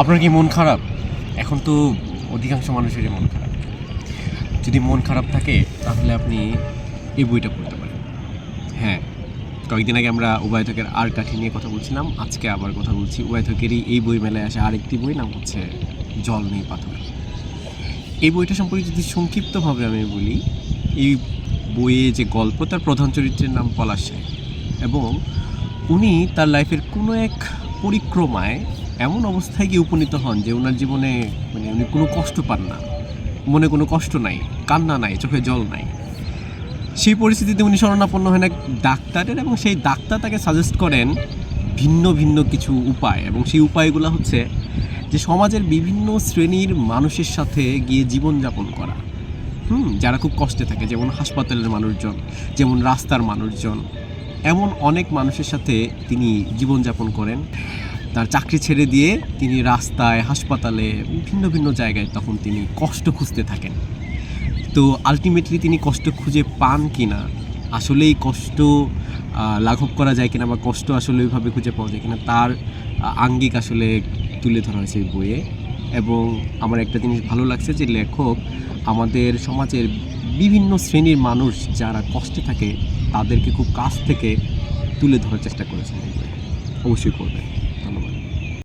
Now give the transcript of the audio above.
আপনার কি মন খারাপ? এখন তো অধিকাংশ মানুষেরই মন খারাপ। যদি মন খারাপ থাকে, তাহলে আপনি এই বইটা পড়তে পারেন। হ্যাঁ কয়েকদিন আগে আমরা উভয়থকের আর কাঠি নিয়ে কথা বলছিলাম। আজকে আবার কথা বলছি। উভয়থকেরই এই বই মেলায় আসে আরেকটি বই, নাম হচ্ছে জল নেই পাথর। এই বইটা সম্পর্কে যদি সংক্ষিপ্তভাবে আমি বলি, এই বইয়ে যে গল্প, তার প্রধান চরিত্রের নাম পলাশ এবং উনি তার লাইফের কোনো এক পরিক্রমায় এমন অবস্থায় গিয়ে উপনীত হন যে ওনার জীবনে মানে উনি কোনো কষ্ট পান না। মনে কোনো কষ্ট নাই, কান্না নাই, চোখে জল নাই। সেই পরিস্থিতিতে উনি শরণাপন্ন হয় এক ডাক্তারের এবং সেই ডাক্তার তাকে সাজেস্ট করেন ভিন্ন ভিন্ন কিছু উপায় এবং সেই উপায়গুলো হচ্ছে যে সমাজের বিভিন্ন শ্রেণির মানুষের সাথে গিয়ে জীবনযাপন করা। হুম, যারা খুব কষ্টে থাকে, যেমন হাসপাতালের মানুষজন, যেমন রাস্তার মানুষজন, এমন অনেক মানুষের সাথে তিনি জীবনযাপন করেন। তার চাকরি ছেড়ে দিয়ে তিনি রাস্তায়, হাসপাতালে, ভিন্ন ভিন্ন জায়গায় তখন তিনি কষ্ট খুঁজতে থাকেন। তো আলটিমেটলি তিনি কষ্ট খুঁজে পান কি না আসলেই কষ্ট লাঘব করা যায় কিনা বা কষ্ট আসলে ওইভাবে খুঁজে পাওয়া যায় কিনা তার আঙ্গিক আসলে তুলে ধরা হয়েছে এই বইয়ে। এবং আমার একটা জিনিস ভালো লাগছে যে লেখক আমাদের সমাজের বিভিন্ন শ্রেণির মানুষ যারা কষ্টে থাকে তাদেরকে খুব কাছ থেকে তুলে ধরার চেষ্টা করেছেন অবশ্যই করবেন। ধন্যবাদ